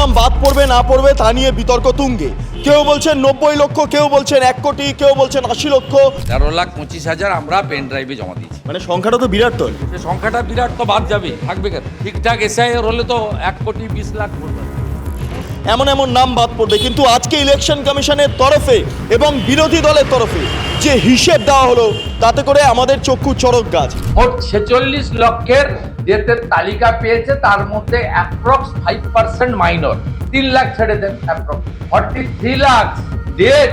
নাম বাদ পড়বে না পড়বে তা নিয়ে বিতর্ক তুঙ্গে। কেউ বলছেন নব্বই লক্ষ কেউ বলছেন এক কোটি কেউ বলছেন আশি লক্ষ। তেরো লাখ পঁচিশ হাজার আমরা পেন ড্রাইভে জমা দিয়েছি। মানে সংখ্যাটা তো বিরাট তো। সংখ্যাটা বিরাট তো বাদ যাবে থাকবে কেন? ঠিকঠাক এসআই হলে তো এক কোটি বিশ লাখ পড়বে এমন এমন নাম বাদ পড়বে, কিন্তু আজকে ইলেকশন কমিশনের তরফে এবং বিরোধী দলের তরফে যে হিসেব দেওয়া হলো, তাতে করে আমাদের চক্ষু চরক গাছ। ছেচল্লিশ লক্ষের ডেথের তালিকা পেয়েছে, তার মধ্যে অ্যাপ্রক্স ফাইভ পার্সেন্ট মাইনর তিন লাখ ছেড়ে দেন approx forty three lakh death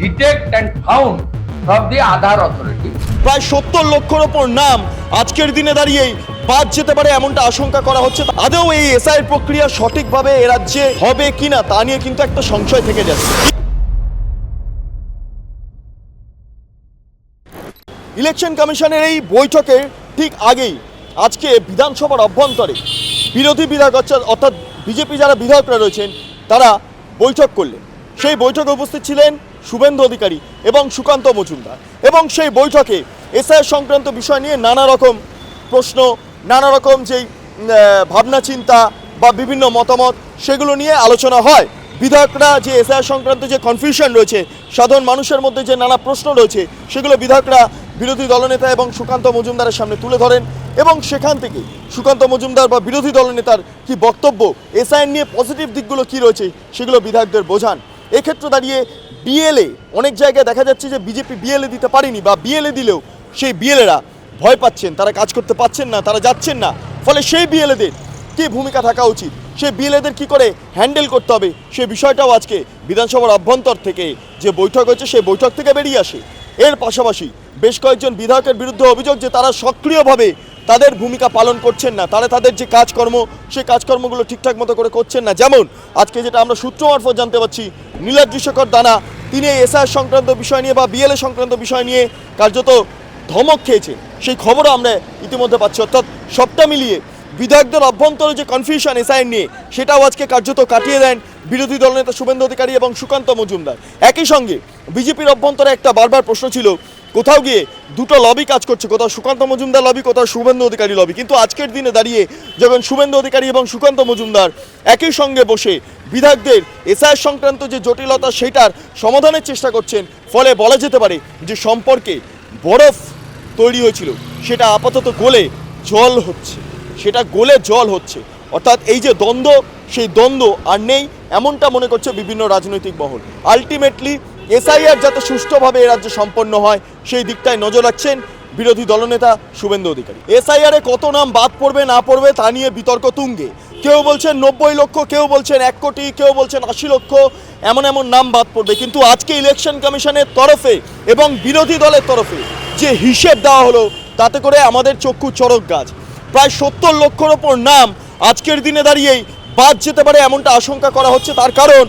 detect and found from the Aadhaar authority প্রায় সত্তর লক্ষর ওপর নাম আজকের দিনে দাঁড়িয়েই বাদ যেতে পারে এমনটা আশঙ্কা করা হচ্ছে। আদৌ এই এসআই প্রক্রিয়া সঠিকভাবে এ রাজ্যে হবে কিনা তা নিয়ে কিন্তু একটা সংশয় থেকে যাচ্ছে। ইলেকশন কমিশনের এই বৈঠকে ঠিক আগেই আজকে বিধানসভার অভ্যন্তরে বিরোধী বিধায়ক অর্থাৎ বিজেপি যারা বিধায়করা রয়েছেন, তারা বৈঠক করলেন। সেই বৈঠকে উপস্থিত ছিলেন শুভেন্দু অধিকারী এবং সুকান্ত মজুমদার। এবং সেই বৈঠকে এসআই সংক্রান্ত বিষয় নিয়ে নানা রকম প্রশ্ন, নানা রকম যেই ভাবনা, চিন্তা বা বিভিন্ন মতামত সেগুলো নিয়ে আলোচনা হয়। বিধায়করা যে এসআই সংক্রান্ত যে কনফিউশন রয়েছে, সাধারণ মানুষের মধ্যে যে নানা প্রশ্ন রয়েছে, সেগুলো বিধায়করা বিরোধী দলনেতা এবং সুকান্ত মজুমদারের সামনে তুলে ধরেন। এবং সেখান থেকে সুকান্ত মজুমদার বা বিরোধী দলনেতার কি বক্তব্য এসআইএন নিয়ে পজিটিভ দিকগুলো কি রয়েছে, সেগুলো বিধায়কদের বোঝান। এক্ষেত্রে দাঁড়িয়ে বিএলএ অনেক জায়গায় দেখা যাচ্ছে যে বিজেপি বিএলএ দিতে পারেনি বা বিএলএ দিলেও সেই বিএলএরা ভয় পাচ্ছেন, তারা কাজ করতে পারছেন না, তারা যাচ্ছেন না। ফলে সেই বিএলএদের কি ভূমিকা থাকা উচিত? সেই বিএলএদের কি করে হ্যান্ডেল করতে হবে? সেই বিষয়টাও আজকে বিধানসভার অভ্যন্তর থেকে যে বৈঠক হয়েছে, সেই বৈঠক থেকে বেরিয়ে আসে। এর পাশাপাশি বেশ কয়েকজন বিধায়কের বিরুদ্ধে অভিযোগ যে তারা সক্রিয়ভাবে তাদের ভূমিকা পালন করছেন না। তারা তাদের যে কাজকর্ম, সেই কাজকর্মগুলো ঠিকঠাক মতো করে করছেন না। যেমন, আজকে যেটা আমরা সূত্র মারফত জানতে পারছি নীলাদ্রি শেখর দানা, তিনি এসআর সংক্রান্ত বিষয় নিয়ে বা বিএলএ সংক্রান্ত বিষয় নিয়ে কার্যত ধমক খেয়েছে সেই খবরও আমরা ইতিমধ্যে পাচ্ছি। অর্থাৎ সবটা মিলিয়ে বিধায়কদের অভ্যন্তরে যে কনফিউশন এসআইএন নিয়ে, সেটাও আজকে কার্যত কাটিয়ে দেন বিরোধী দলনেতা শুভেন্দু অধিকারী এবং সুকান্ত মজুমদার। একই সঙ্গে বিজেপির অভ্যন্তরে একটা বারবার প্রশ্ন ছিল কোথাও গিয়ে দুটো লবি কাজ করছে। কোথাও সুকান্ত মজুমদার লবি কোথাও শুভেন্দু অধিকারী লবি কিন্তু আজকের দিনে দাঁড়িয়ে যখন শুভেন্দু অধিকারী এবং সুকান্ত মজুমদার একই সঙ্গে বসে বিধায়কদের এসআইয়ের সংক্রান্ত যে জটিলতা, সেটার সমাধানের চেষ্টা করছেন, ফলে বলা যেতে পারে যে সম্পর্কে বরফ তৈরি হয়েছিল। সেটা আপাতত গোলে জল হচ্ছে। সেটা গোলে জল হচ্ছে। অর্থাৎ এই যে দ্বন্দ্ব, সেই দ্বন্দ্ব আর নেই, এমনটা মনে করছে বিভিন্ন রাজনৈতিক মহল। আলটিমেটলি এসআইআর যাতে সুষ্ঠুভাবে এ রাজ্যে সম্পন্ন হয়, সেই দিকটায় নজর রাখছেন বিরোধী দলনেতা শুভেন্দু অধিকারী। এসআইআরে কত নাম বাদ পড়বে, না পড়বে, তা নিয়ে বিতর্ক তুঙ্গে। কেউ বলছেন নব্বই লক্ষ, কেউ বলছেন এক কোটি, কেউ বলছেন আশি লক্ষ, এমন এমন নাম বাদ পড়বে। কিন্তু আজকে ইলেকশন কমিশনের তরফে এবং বিরোধী দলের তরফে যে হিসেব দেওয়া হলো, তাতে করে আমাদের চক্ষু চড়ক গাছ। প্রায় সত্তর লক্ষর ওপর নাম আজকের দিনে দাঁড়িয়েই বাদ যেতে পারে, এমনটা আশঙ্কা করা হচ্ছে। তার কারণ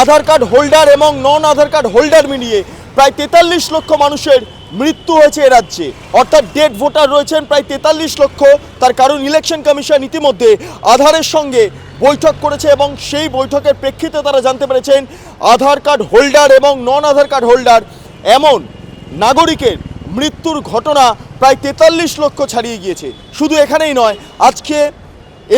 আধার কার্ড হোল্ডার এবং নন আধার কার্ড হোল্ডার মিলিয়ে প্রায় তেতাল্লিশ লক্ষ মানুষের মৃত্যু হয়েছে এ রাজ্যে। অর্থাৎ ডেড ভোটার রয়েছেন প্রায় তেতাল্লিশ লক্ষ। তার কারণ ইলেকশন কমিশন ইতিমধ্যে আধারের সঙ্গে বৈঠক করেছে এবং সেই বৈঠকের প্রেক্ষিতে তারা জানতে পেরেছেন, আধার কার্ড হোল্ডার এবং নন আধার কার্ড হোল্ডার এমন নাগরিকের মৃত্যুর ঘটনা প্রায় তেতাল্লিশ লক্ষ ছাড়িয়ে গিয়েছে। শুধু এখানেই নয়, আজকে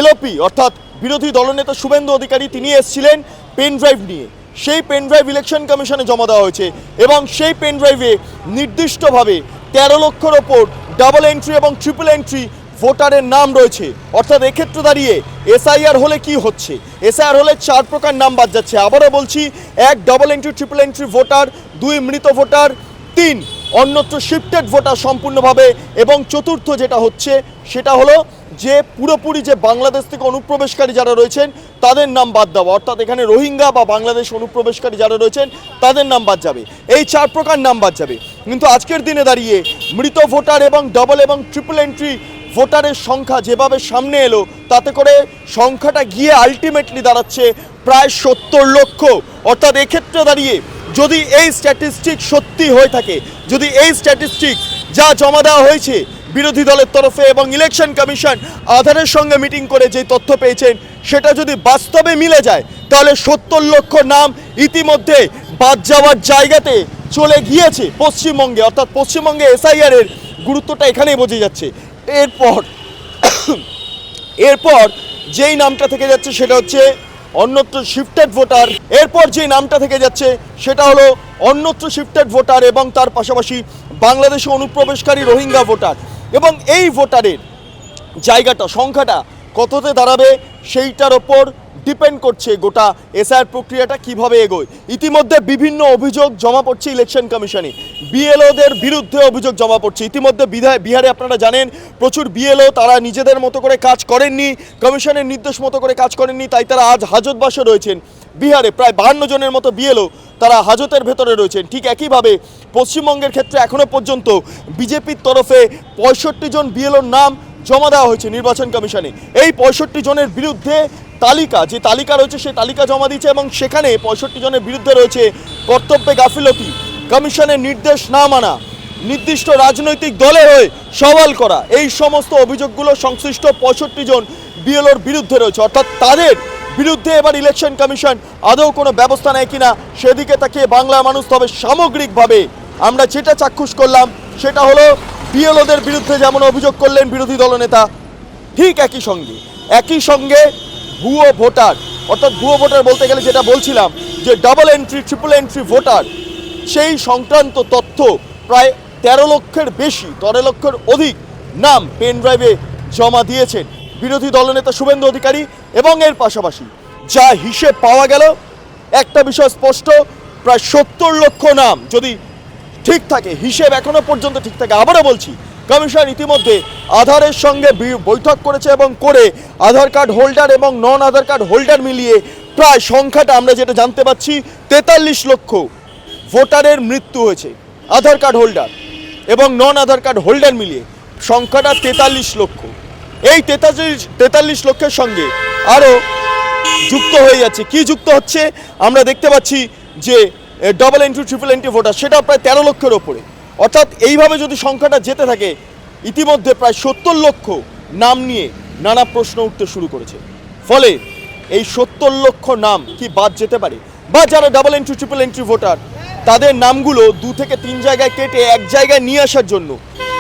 এলওপি, অর্থাৎ বিরোধী দলনেতা শুভেন্দু অধিকারী, তিনি এসেছিলেন পেন ড্রাইভ নিয়ে। সেই পেন ড্রাইভ ইলেকশন কমিশনে জমা দেওয়া হয়েছে এবং সেই পেন ড্রাইভে নির্দিষ্টভাবে তেরো লক্ষর ওপর ডাবল এন্ট্রি এবং ট্রিপল এন্ট্রি ভোটারের নাম রয়েছে। অর্থাৎ এক্ষেত্রে দাঁড়িয়ে এসআইআর হলে কি হচ্ছে? এসআইআর হলে চার প্রকার নাম বাদ যাচ্ছে। আবারও বলছি, এক double entry triple entry voter, দুই, মৃত ভোটার, তিন, অন্যত্র শিফটেড ভোটার সম্পূর্ণভাবে এবং চতুর্থ যেটা হচ্ছে, সেটা হলো যে পুরোপুরি যে বাংলাদেশ থেকে অনুপ্রবেশকারী যারা রয়েছেন তাদের নাম বাদ দেওয়া অর্থাৎ এখানে রোহিঙ্গা বা বাংলাদেশ অনুপ্রবেশকারী যারা রয়েছেন, তাদের নাম বাদ যাবে। এই চার প্রকার নাম বাদ যাবে। কিন্তু আজকের দিনে দাঁড়িয়ে মৃত ভোটার এবং ডবল এবং ট্রিপল এন্ট্রি ভোটারের সংখ্যা যেভাবে সামনে এলো, তাতে করে সংখ্যাটা গিয়ে আলটিমেটলি দাঁড়াচ্ছে প্রায় সত্তর লক্ষ। অর্থাৎ এক্ষেত্রে দাঁড়িয়ে যদি এই স্ট্যাটিস্টিক সত্যি হয়ে থাকে, যদি এই স্ট্যাটিস্টিক যা জমা দেওয়া হয়েছে বিরোধী দলের তরফে এবং ইলেকশন কমিশন আধারের সঙ্গে মিটিং করে যে তথ্য পেয়েছেন সেটা যদি বাস্তবে মিলে যায়, তাহলে সত্তর লক্ষ নাম ইতিমধ্যে বাদ যাওয়ার জায়গাতে চলে গিয়েছে পশ্চিমবঙ্গে। অর্থাৎ পশ্চিমবঙ্গে এসআইআর এর গুরুত্বটা এখানেই বোঝা যাচ্ছে। এরপর এরপর যেই নামটা থেকে যাচ্ছে সেটা হচ্ছে অন্যত্র শিফটেড ভোটার এরপর যে নামটা থেকে যাচ্ছে সেটা হলো অন্যত্র শিফটেড ভোটার এবং তার পাশাপাশি বাংলাদেশে অনুপ্রবেশকারী রোহিঙ্গা ভোটার এবং এই ভোটারের জায়গাটা, সংখ্যাটা কততে দাঁড়াবে সেইটার ওপর ডিপেন্ড করছে গোটা এসআর প্রক্রিয়াটা কীভাবে এগোয়। ইতিমধ্যে বিভিন্ন অভিযোগ জমা পড়ছে ইলেকশন কমিশনে। বিএলওদের বিরুদ্ধে অভিযোগ জমা পড়ছে। ইতিমধ্যে বিধায়, বিহারে আপনারা জানেন, প্রচুর বিএলও তারা নিজেদের মতো করে কাজ করেননি, কমিশনের নির্দেশ মতো করে কাজ করেননি, তাই তারা আজ হাজতবাসে রয়েছেন। বিহারে প্রায় বাহান্ন জনের মতো বিএলও তারা হাজতের ভেতরে রয়েছেন। ঠিক একইভাবে পশ্চিমবঙ্গের ক্ষেত্রে এখনও পর্যন্ত বিজেপির তরফে পঁয়ষট্টি জন বিএলওর নাম জমা দেওয়া হয়েছে নির্বাচন কমিশনে। এই পঁয়ষট্টি জনের বিরুদ্ধে তালিকা, যে তালিকা রয়েছে সেই তালিকা জমা দিয়েছে এবং সেখানে পঁয়ষট্টি জনের বিরুদ্ধে রয়েছে কর্তব্যে গাফিলতি। কমিশনের নির্দেশ না মানা, নির্দিষ্ট রাজনৈতিক দলের হয়ে সওয়াল করা, এই সমস্ত অভিযোগগুলো সংশ্লিষ্ট পঁয়ষট্টি জন বিএলওর বিরুদ্ধে রয়েছে। অর্থাৎ তাদের বিরুদ্ধে এবার ইলেকশন কমিশন আদৌ কোনো ব্যবস্থা নেয় কিনা, সেদিকে তাকিয়ে বাংলা মানুষ তবে সামগ্রিকভাবে আমরা যেটা চাক্ষুষ করলাম, সেটা হলো বিএলওদের বিরুদ্ধে যেমন অভিযোগ করলেন বিরোধী দলনেতা, ঠিক একই সঙ্গে একই সঙ্গে ভুয়ো ভোটার, অর্থাৎ ভুয়ো ভোটার বলতে গেলে যেটা বলছিলাম, যে double entry triple entry voter, সেই সংক্রান্ত তথ্য প্রায় তেরো লক্ষের বেশি, তেরো লক্ষের অধিক নাম পেন ড্রাইভে জমা দিয়েছেন বিরোধী দলনেতা শুভেন্দু অধিকারী এবং এর পাশাপাশি যা হিসেব পাওয়া গেল, একটা বিষয় স্পষ্ট, প্রায় সত্তর লক্ষ নাম, যদি ঠিক থাকে, হিসেব এখনও পর্যন্ত ঠিক থাকে। আবারও বলছি, কমিশন ইতিমধ্যে আধারের সঙ্গে বৈঠক করেছে এবং করে আধার কার্ড হোল্ডার এবং নন আধার কার্ড হোল্ডার মিলিয়ে প্রায় সংখ্যাটা আমরা যেটা জানতে পাচ্ছি, তেতাল্লিশ লক্ষ ভোটারের মৃত্যু হয়েছে আধার কার্ড হোল্ডার এবং নন আধার কার্ড হোল্ডার মিলিয়ে। সংখ্যাটা তেতাল্লিশ লক্ষ। এই তেতাল্লিশ তেতাল্লিশ লক্ষের সঙ্গে আরও যুক্ত হয়ে যাচ্ছে। কি যুক্ত হচ্ছে? আমরা দেখতে পাচ্ছি যে double entry triple entry voter সেটা প্রায় তেরো লক্ষের ওপরে। অর্থাৎ এইভাবে যদি সংখ্যাটা যেতে থাকে, ইতিমধ্যে প্রায় সত্তর লক্ষ নাম নিয়ে নানা প্রশ্ন উঠতে শুরু করেছে। ফলে এই সত্তর লক্ষ নাম কি বাদ যেতে পারে? বা যারা double entry triple entry voter তাদের নামগুলো দু থেকে তিন জায়গায় কেটে এক জায়গায় নিয়ে আসার জন্য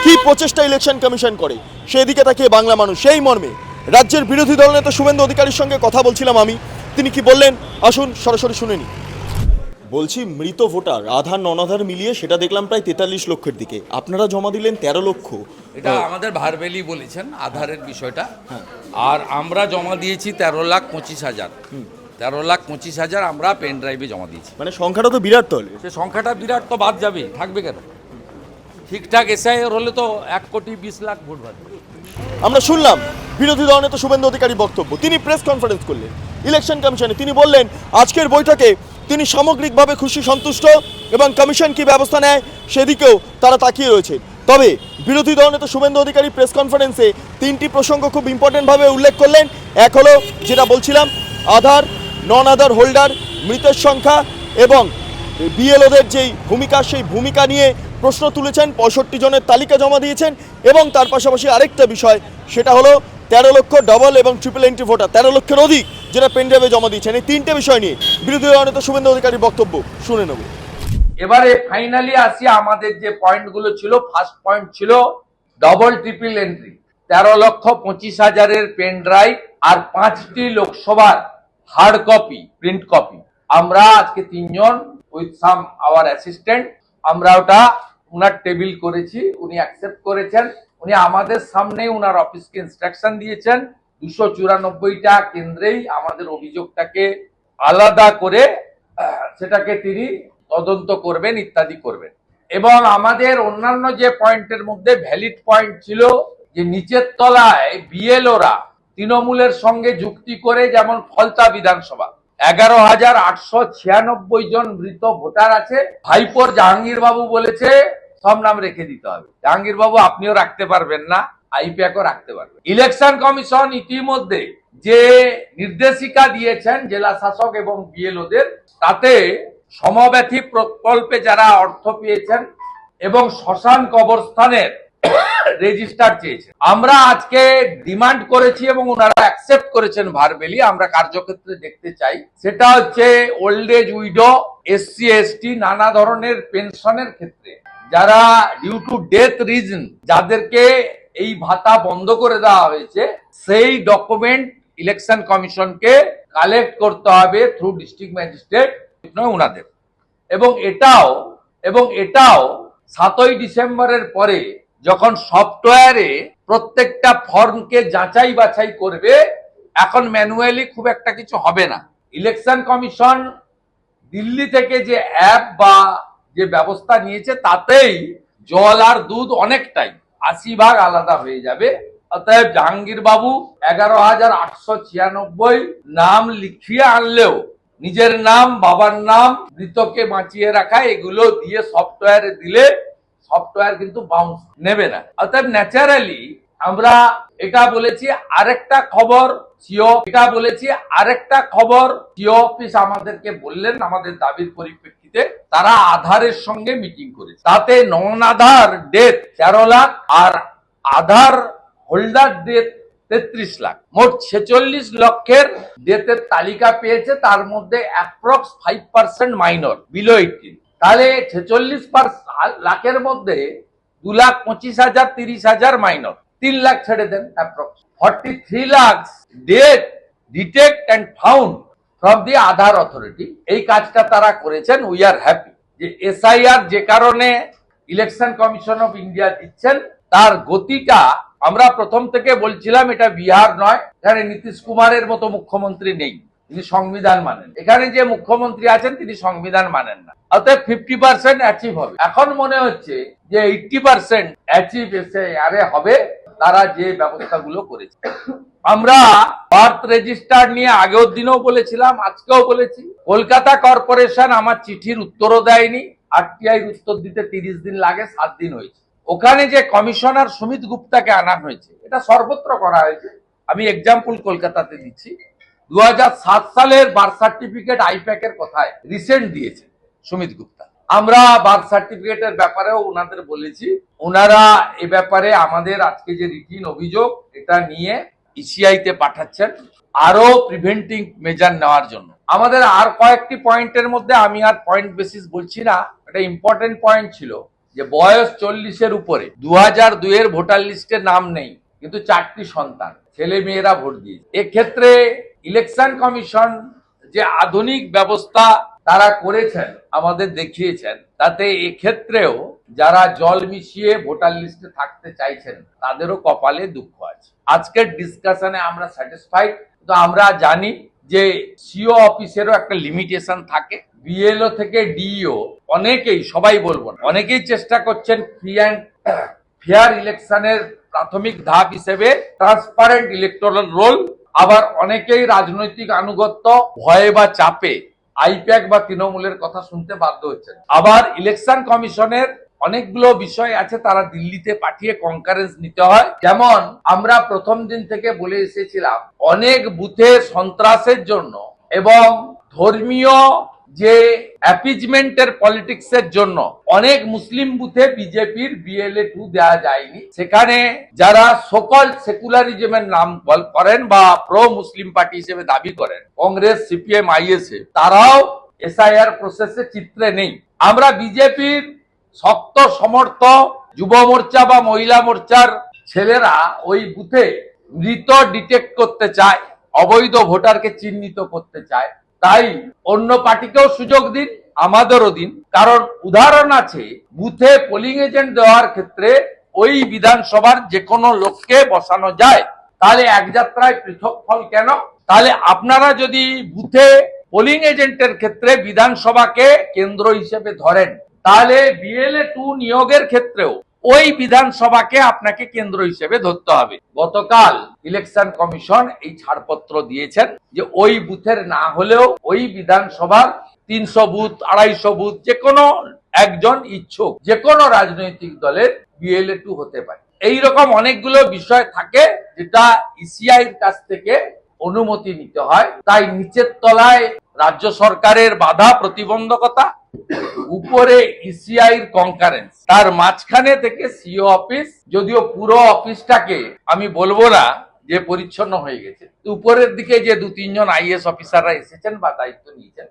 কি প্রচেষ্টা ইলেকশন কমিশন করে? সেদিকে তাকিয়ে বাংলা মানুষ সেই মর্মে। রাজ্যের বিরোধী দলনেতা শুভেন্দু অধিকারীর সঙ্গে কথা বলছিলাম আমি। তিনি কি বললেন? আসুন সরাসরি শুনে নি বলছি মৃত ভোটার আধার নন আধার মিলিয়ে সেটা দেখলাম প্রায় তেতাল্লিশ লক্ষের দিকে। আপনারা জমা দিলেন তেরো লক্ষ। এটা আমাদের ভারবেলি বলেছেন আধারের বিষয়টা। আর আমরা জমা দিয়েছি তেরো লাখ পঁচিশ হাজার। তেরো লাখ পঁচিশ হাজার আমরা পেন ড্রাইভে জমা দিয়েছি। মানে সংখ্যাটা তো বিরাট তাহলে। সে সংখ্যাটা বিরাট তো বাদ যাবে থাকবে কেন? ঠিকঠাক এসআইআর হলে তো এক কোটি বিশ লাখ ভোট বাড়বে আমরা শুনলাম বিরোধী দলনেতা শুভেন্দু অধিকারী বক্তব্য। তিনি প্রেস কনফারেন্স করলেন। ইলেকশন কমিশনে তিনি বললেন আজকের বৈঠকে তিনি সামগ্রিকভাবে খুশি, সন্তুষ্ট এবং কমিশন কি ব্যবস্থা নেয় সেদিকেও তারা তাকিয়ে রয়েছে। তবে বিরোধী দলনেতা শুভেন্দু অধিকারী প্রেস কনফারেন্সে তিনটি প্রসঙ্গ খুব ইম্পর্টেন্টভাবে উল্লেখ করলেন। এক হলো যেটা বলছিলাম, আধার নন আধার হোল্ডার মৃতের সংখ্যা এবং বিএলওদের যেই ভূমিকা, সেই ভূমিকা নিয়ে প্রশ্ন তুলেছেন, পঁয়ষট্টি জনের তালিকা জমা দিয়েছেন এবং তার পাশাপাশি আরেকটা বিষয়, সেটা হলো তেরো লক্ষ ডবল এবং ট্রিপল এন্ট্রি ভোটার তেরো লক্ষের অধিক যেটা পেনড্রাইভে জমা দিয়েছেন। এই তিনটে বিষয় নিয়ে বিরোধী দলনেতা শুভেন্দু অধিকারীর বক্তব্য শুনে নেব। এবারে ফাইনালি আসি আমাদের যে পয়েন্টগুলো ছিল ফার্স্ট পয়েন্ট ছিল ডবল ট্রিপল এন্ট্রি তেরো লক্ষ পঁচিশ হাজারের পেন ড্রাইভ আর পাঁচটি লোকসভার হার্ড কপি প্রিন্ট কপি আমরা আজকে তিনজন উইথ সাম আওয়ার অ্যাসিস্ট্যান্ট আমরা ওটা উনার টেবিল করেছি, উনি অ্যাকসেপ্ট করেছেন। উনি আমাদের সামনে উনার অফিসকে ইনস্ট্রাকশন দিয়েছেন। দুশো চুরানব্বইটা কেন্দ্রেই আমাদের অভিযোগটাকে আলাদা করে সেটাকে তিনি তদন্ত করবেন, ইত্যাদি করবেন। এবং আমাদের অন্যান্য যে পয়েন্টের মধ্যে ভ্যালিড পয়েন্ট ছিল যে নিচের তলায় বিএলওরা তৃণমূলের সঙ্গে যুক্তি করে যেমন ফলতা বিধানসভা, এগারো হাজার আটশো ছিয়ানব্বই জন মৃত ভোটার আছে। ভাইপোর জাহাঙ্গীর বাবু বলেছে সব নাম রেখে দিতে হবে। জাহাঙ্গীর বাবু আপনিও রাখতে পারবেন না। আইপ্যাকও রাখতে পারবেন ইলেকশন কমিশন ইতিমধ্যে যে নির্দেশিকা দিয়েছেন জেলা শাসক এবং বিএলওদের, তাতে সমব্যথী প্রকল্পে যারা অর্থ পেয়েছেন এবং শ্মশান কবরস্থানের রেজিস্টার চেয়েছেন। আমরা আজকে ডিমান্ড করেছি এবং ওনারা অ্যাকসেপ্ট করেছেন ভারবেলি আমরা কার্যক্ষেত্রে দেখতে চাই। সেটা হচ্ছে old age widow SC ST নানা ধরনের পেনশনের ক্ষেত্রে। যারা ডিউ টু ডেথ রিজন যাদেরকে এই ভাতা বন্ধ করে দেওয়া হয়েছে, সেই ডকুমেন্ট ইলেকশন কমিশনকে কালেক্ট করতে হবে থ্রু ডিস্ট্রিক্ট ম্যাজিস্ট্রেট নয়, উনাদের। এবং এটাও এবং এটাও সাতই ডিসেম্বরের পরে যখন সফটওয়্যারে প্রত্যেকটা ফর্মকে যাচাই বাছাই করবে, এখন ম্যানুয়ালি খুব একটা কিছু হবে না। ইলেকশন কমিশন দিল্লি থেকে যে অ্যাপ বা যে ব্যবস্থা নিয়েছে, তাতেই জল আর দুধ অনেকটাই। আশি ভাগ আলাদা হয়ে যাবে। অতএব জাহাঙ্গীর বাবু এগারো হাজার আটশো ছিয়ানব্বই নাম লিখিয়ে আনলেও, নিজের নাম, বাবার নাম, মৃতকে বাঁচিয়ে রাখা, এগুলো দিয়ে সফটওয়্যারে দিলে সফটওয়্যার কিন্তু বাউন্স নেবে না। অর্থাৎ ন্যাচারালি আমরা এটা বলেছি, আরেকটা খবর এটা বলেছি, আরেকটা খবর সিও অফিস আমাদেরকে বললেন, আমাদের দাবির পরিপ্রেক্ষিতে। তারা আধারের সঙ্গে মিটিং করেছে তাতে নন আধার ডেথ তেরো লাখ আর আধার হোল্ডার ডেথ তেত্রিশ লাখ। মোট ছেচল্লিশ লক্ষের ডেথের তালিকা পেয়েছে, তার মধ্যে approx five percent minor below eighteen তাহলে ছেচল্লিশ লাখের মধ্যে দু লাখ পঁচিশ হাজার, তিরিশ হাজার মাইনর তিন লাখ ছেড়ে দেন approx forty three lakh death detect and found from the Aadhaar authority এই কাজটা তারা করেছেন উই আর হ্যাপি যে এসআইআর যে কারণে ইলেকশন কমিশন অফ ইন্ডিয়া দিচ্ছেন, তার গতিটা আমরা প্রথম থেকে বলছিলাম এটা বিহার নয়, এখানে নীতিশ কুমারের মতো মুখ্যমন্ত্রী নেই, তিনি সংবিধান মানেন। এখানে যে মুখ্যমন্ত্রী আছেন, তিনি সংবিধান মানেন না। অর্থাৎ ফিফটি পার্সেন্ট অ্যাচিভ হবে। এখন মনে হচ্ছে যে এইটটি পার্সেন্ট অ্যাচিভ এসে আরে হবে তারা যে ব্যবস্থাগুলো করেছে। আমরা বার্থ রেজিস্টার নিয়ে আগেও দিনও বলেছিলাম, আজকেও বলেছি। কলকাতা কর্পোরেশন আমার চিঠির উত্তরও দেয়নি। আরটিআই উত্তর দিতে তিরিশ দিন লাগে, সাত দিন হয়েছে। ওখানে যে কমিশনার সুমিত গুপ্তাকে আনা হয়েছে, এটা সর্বত্র করা হয়েছে। আমি এক্সাম্পল কলকাতাতে দিচ্ছি। দু হাজার সাত সালের বার্থ সার্টিফিকেট আইপ্যাকের কথায় রিসেন্ট দিয়েছে সুমিত গুপ্তা। আমরা বার্থ সার্টিফিকেটের ব্যাপারেও ওনাদের বলেছি। ওনারা এ ব্যাপারে আমাদের আজকে যে রিটিন অভিযোগ, এটা নিয়ে ইসিআই তে পাঠাচ্ছেন আরও প্রিভেন্টিং মেজার নেওয়ার জন্য। আমাদের আর কয়েকটি পয়েন্টের মধ্যে আমি আর পয়েন্ট বেসিস বলছি না, এটা ইম্পর্টেন্ট পয়েন্ট ছিল যে বয়স চল্লিশের উপরে দু হাজার দুইয়ের ভোটার লিস্টে নাম নেই, কিন্তু চারটি সন্তান, ছেলে মেয়েরা ভোট দিয়েছে। এক্ষেত্রে ইলেকশন কমিশন যে আধুনিক ব্যবস্থা তারা করেছেন আমাদের দেখিয়েছেন। তাতে এক্ষেত্রেও যারা জল মিশিয়ে ভোটার লিস্টে থাকতে চাইছেন তাদেরও কপালে দুঃখ আছে। আজকের ডিসকাশনে আমরা স্যাটিসফাইড তো আমরা জানি যে সিও অফিসেরও একটা লিমিটেশন থাকে। বিএলও থেকে ডিইও অনেকেই সবাই বলব না, অনেকেই চেষ্টা করছেন ফ্রি অ্যান্ড ফেয়ার ইলেকশনের প্রাথমিক ধাপ হিসেবে ট্রান্সপারেন্ট ইলেকটোরাল রোল আবার অনেকেই রাজনৈতিক আনুগত্য ভয়ে বা চাপে আইপ্যাক বা তৃণমূলের কথা শুনতে বাধ্য হচ্ছেন। আবার ইলেকশন কমিশনের অনেকগুলো বিষয় আছে তারা দিল্লিতে পাঠিয়ে কনকারেন্স নিতে হয়। যেমন, আমরা প্রথম দিন থেকে বলে এসেছিলাম, অনেক বুথে সন্ত্রাসের জন্য এবং ধর্মীয় যে অ্যাপিজমেন্টের পলিটিক্সের জন্য অনেক মুসলিম বুথে বিজেপির বিএলএ টু দেওয়া যায়নি। সেখানে যারা সকল সেকুলারিজমের নাম করেন বা প্রো মুসলিম পার্টি হিসেবে দাবি করেন, কংগ্রেস সিপিএম আইএসএ তারাও এসআইআর প্রসেসে চিত্রে নেই। আমরা বিজেপির শক্ত, সমর্থ যুব মোর্চা বা মহিলা মোর্চার ছেলেরা ওই বুথে মৃত ডিটেক্ট করতে চায়, অবৈধ ভোটারকে চিহ্নিত করতে চায়। তাই অন্য পার্টিকেও সুযোগ দিন, আমাদেরও দিন। কারণ উদাহরণ আছে, বুথে পোলিং এজেন্ট দেওয়ার ক্ষেত্রে ওই বিধানসভার যে কোনো লোককে বসানো যায়। তাহলে এক যাত্রায় পৃথক ফল কেন? তাহলে আপনারা যদি বুথে পোলিং এজেন্টের ক্ষেত্রে বিধানসভাকে কেন্দ্র হিসেবে ধরেন, তাহলে বিএলএ টু নিয়োগের ক্ষেত্রেও ওই বিধানসভাকে আপনাকে কেন্দ্র হিসেবে ধরতে হবে। গতকাল ইলেকশন কমিশন এই ছাড়পত্র দিয়েছেন যে ওই বুথের না হলেও ওই বিধানসভার তিনশো বুথ, আড়াইশো বুথ, যে কোনো একজন ইচ্ছুক, যে কোনো রাজনৈতিক দলের বিএলএ টু হতে পারে। এইরকম অনেকগুলো বিষয় থাকে যেটা ইসিআই এর কাছ থেকে অনুমতি নিতে হয়। তাই নিচের তলায় রাজ্য সরকারের বাধা প্রতিবন্ধকতা উপরে ইসিআই এর কনকারেন্স তার মাঝখানে থেকে সিও অফিস যদিও পুরো অফিসটাকে আমি বলব না যে পরিচ্ছন্ন হয়ে গেছে। উপরের দিকে যে দু তিনজন আইএস অফিসাররা এসেছেন বা দায়িত্ব নিয়েছেন,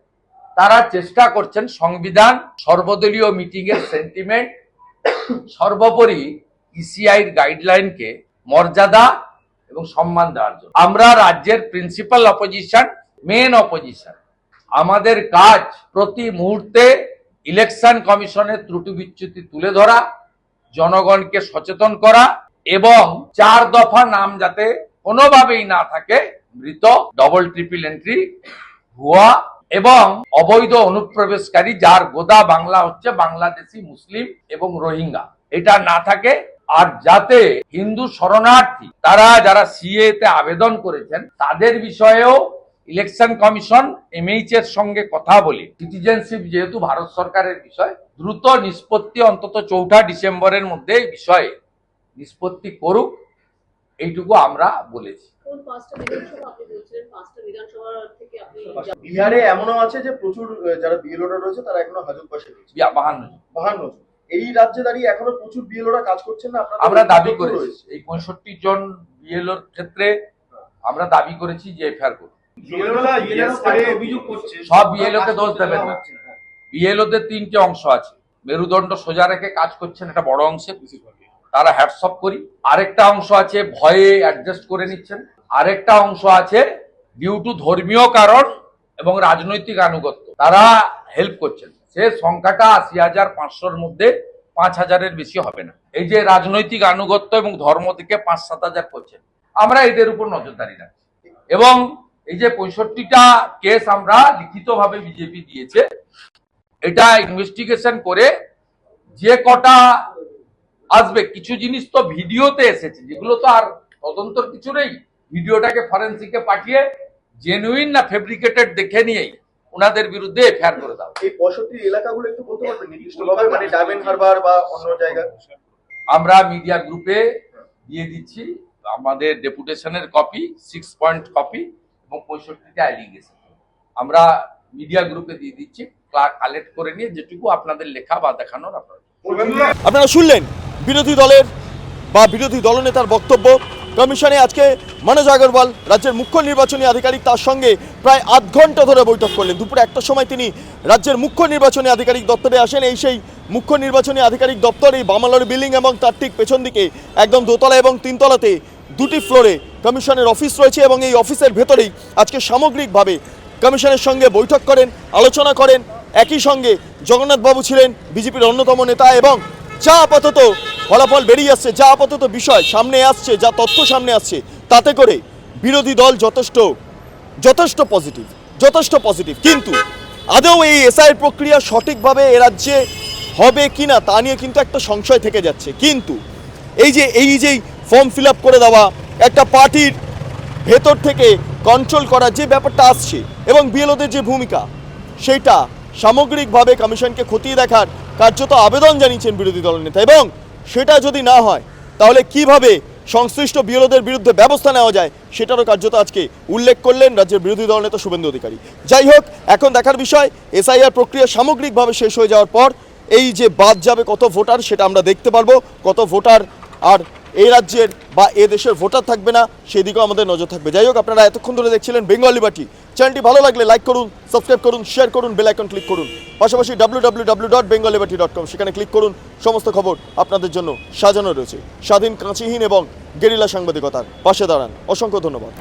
তারা চেষ্টা করছেন সংবিধান, সর্বদলীয় মিটিং এর সেন্টিমেন্ট সর্বোপরি ইসিআই এর গাইডলাইনকে মর্যাদা এবং সম্মান দেওয়ার জন্য। আমরা রাজ্যের প্রিন্সিপাল অপোজিশন মেন অপোজিশন আমাদের কাজ প্রতি মুহূর্তে ইলেকশন কমিশনের ত্রুটি বিচ্যুতি তুলে ধরা, জনগণকে সচেতন করা এবং চার দফা নাম যাতে কোনোভাবেই না থাকে, মৃত ডবল ট্রিপল এন্ট্রি ভুয়া এবং অবৈধ অনুপ্রবেশকারী যার গোদা বাংলা হচ্ছে বাংলাদেশি, মুসলিম এবং রোহিঙ্গা। এটা না থাকে, আর যাতে হিন্দু শরণার্থী, তারা যারা সিএ তে আবেদন করেছেন, তাদের বিষয়েও ইলেকশন কমিশন এমএইচ এর সঙ্গে কথা বলে। সিটিজেনশিপ যেহেতু ভারত সরকারের বিষয় দ্রুত নিষ্পত্তি অন্তত চৌঠা ডিসেম্বরের মধ্যে এই বিষয়ে নিষ্পত্তি করুক এইটুকু আমরা বলেছি। কোন পাঁচটা বিধানসভা আপনি বলছিলেন? পাঁচটা বিধানসভা থেকে আপনি বিহারে এমনও আছে যে প্রচুর যারা বিএলওরা রয়েছে তারা এখনও হাজত পাশে রয়েছে। বাহান্ন বাহান্ন এই রাজ্যে দাঁড়িয়ে এখনও প্রচুর বিএলওরা কাজ করছেন না? আমরা দাবি করেছি। রয়েছে। এই পঁয়ষট্টি জন বিএলওর ক্ষেত্রে আমরা দাবি করেছি যে এফআইআর করুন সব বিএলও কে দোষ দেবেন না। তিনটে অংশ আছে। মেরুদণ্ড সোজা রেখে কাজ করছেন এটা বড় অংশে। তারা হ্যাটসঅপ করি। আরেকটা অংশ আছে ভয়ে অ্যাডজাস্ট করে নিচ্ছেন। আরেকটা অংশ আছে ডিউ টু ধর্মীয় কারণ এবং রাজনৈতিক আনুগত্য। তারা হেল্প করছেন। সে সংখ্যাটা আশি হাজার পাঁচশোর মধ্যে পাঁচ হাজারের বেশি হবে না। এই যে রাজনৈতিক আনুগত্য এবং ধর্ম থেকে পাঁচ সাত হাজার করছেন। আমরা এদের উপর নজরদারি রাখছি। এবং এই যে পঁয়ষট্টিটা কেস আমরা লিখিতভাবে বিজেপি দিয়েছে এটা ইনভেস্টিগেশন করে যে কটা আসবে কিছু জিনিস তো ভিডিওতে এসেছে যেগুলো তো আর তদন্তর কিছু নেই ভিডিওটাকে ফরেন্সিকে পাঠিয়ে জেনুইন না ফেব্রিকেটেড দেখে নিয়েই ওনাদের বিরুদ্ধে এফআইআর করে দাও। এই পঁয়ষট্টি এলাকাগুলো একটু বলতে পারবেন? নির্দিষ্টভাবে মানে ডায়মন্ড হারবার বা অন্য জায়গা? আমরা মিডিয়া গ্রুপে দিয়ে দিচ্ছি আমাদের ডেপুটেশনের কপি সিক্স পয়েন্ট কপি এবং পঁয়ষট্টিটা অ্যালিগেশন আমরা মিডিয়া গ্রুপে দিয়ে দিচ্ছি কালেক্ট করে নিয়ে যেটুকু আপনাদের লেখা বা দেখানোর আপনারা শুনলেন বিরোধী দলের বা বিরোধী দলনেতার বক্তব্য। কমিশনে আজকে মনোজ আগরওয়াল রাজ্যের মুখ্য নির্বাচনী আধিকারিক তার সঙ্গে প্রায় আধ ঘণ্টা ধরে বৈঠক করলেন। দুপুরে একটা সময় তিনি রাজ্যের মুখ্য নির্বাচনী আধিকারিক দপ্তরে আসেন। এই সেই মুখ্য নির্বাচনী আধিকারিক দপ্তর, এই বামালোর বিল্ডিং এবং তার ঠিক পেছন দিকে একদম দোতলা এবং তিনতলাতে দুটি ফ্লোরে কমিশনের অফিস রয়েছে এবং এই অফিসের ভেতরেই আজকে সামগ্রিকভাবে কমিশনের সঙ্গে বৈঠক করেন, আলোচনা করেন। একই সঙ্গে জগন্নাথবাবু ছিলেন বিজেপির অন্যতম নেতা এবং যা আপাতত ফলাফল বেরিয়ে আসছে, যা আপাতত বিষয় সামনে আসছে, যা তথ্য সামনে আসছে, তাতে করে বিরোধী দল যথেষ্ট যথেষ্ট পজিটিভ যথেষ্ট পজিটিভ কিন্তু আদৌ এই এসআই প্রক্রিয়া সঠিকভাবে এ রাজ্যে হবে কিনা তা নিয়ে কিন্তু একটা সংশয় থেকে যাচ্ছে। কিন্তু এই যে, এই যেই ফর্ম ফিল করে দেওয়া, একটা পার্টির ভেতর থেকে কন্ট্রোল করার যে ব্যাপারটা আসছে এবং বিএলওদের যে ভূমিকা সেইটা সামগ্রিকভাবে কমিশনকে খতিয়ে দেখার কার্যত আবেদন জানিয়েছেন বিরোধী দলের নেতা। এবং সেটা যদি না হয়, তাহলে কীভাবে সংশ্লিষ্ট বিরোধের বিরুদ্ধে ব্যবস্থা নেওয়া যায়, সেটারও কার্যত আজকে উল্লেখ করলেন রাজ্যের বিরোধী দল নেতা শুভেন্দু অধিকারী। যাই হোক, এখন দেখার বিষয়, এসআইআর প্রক্রিয়া সামগ্রিকভাবে শেষ হয়ে যাওয়ার পর এই যে বাদ যাবে কত ভোটার, সেটা আমরা দেখতে পারব। কত ভোটার আর এই রাজ্যের বা এ দেশের ভোটার থাকবে না, সেদিকেও আমাদের নজর থাকবে। যাই হোক, আপনারা এতক্ষণ ধরে দেখছিলেন বেঙ্গলি বাটি। চ্যানেলটি ভালো লাগলে লাইক করুন, সাবস্ক্রাইব করুন, শেয়ার করুন, বেল আইকন ক্লিক করুন। পাশাপাশি ডাব্লিউ ডট ডট কম সেখানে ক্লিক করুন। সমস্ত খবর আপনাদের জন্য সাজানো রয়েছে। স্বাধীন, কাঁচিহীন এবং গেরিলা সাংবাদিকতার। পাশে দাঁড়ান। অসংখ্য ধন্যবাদ।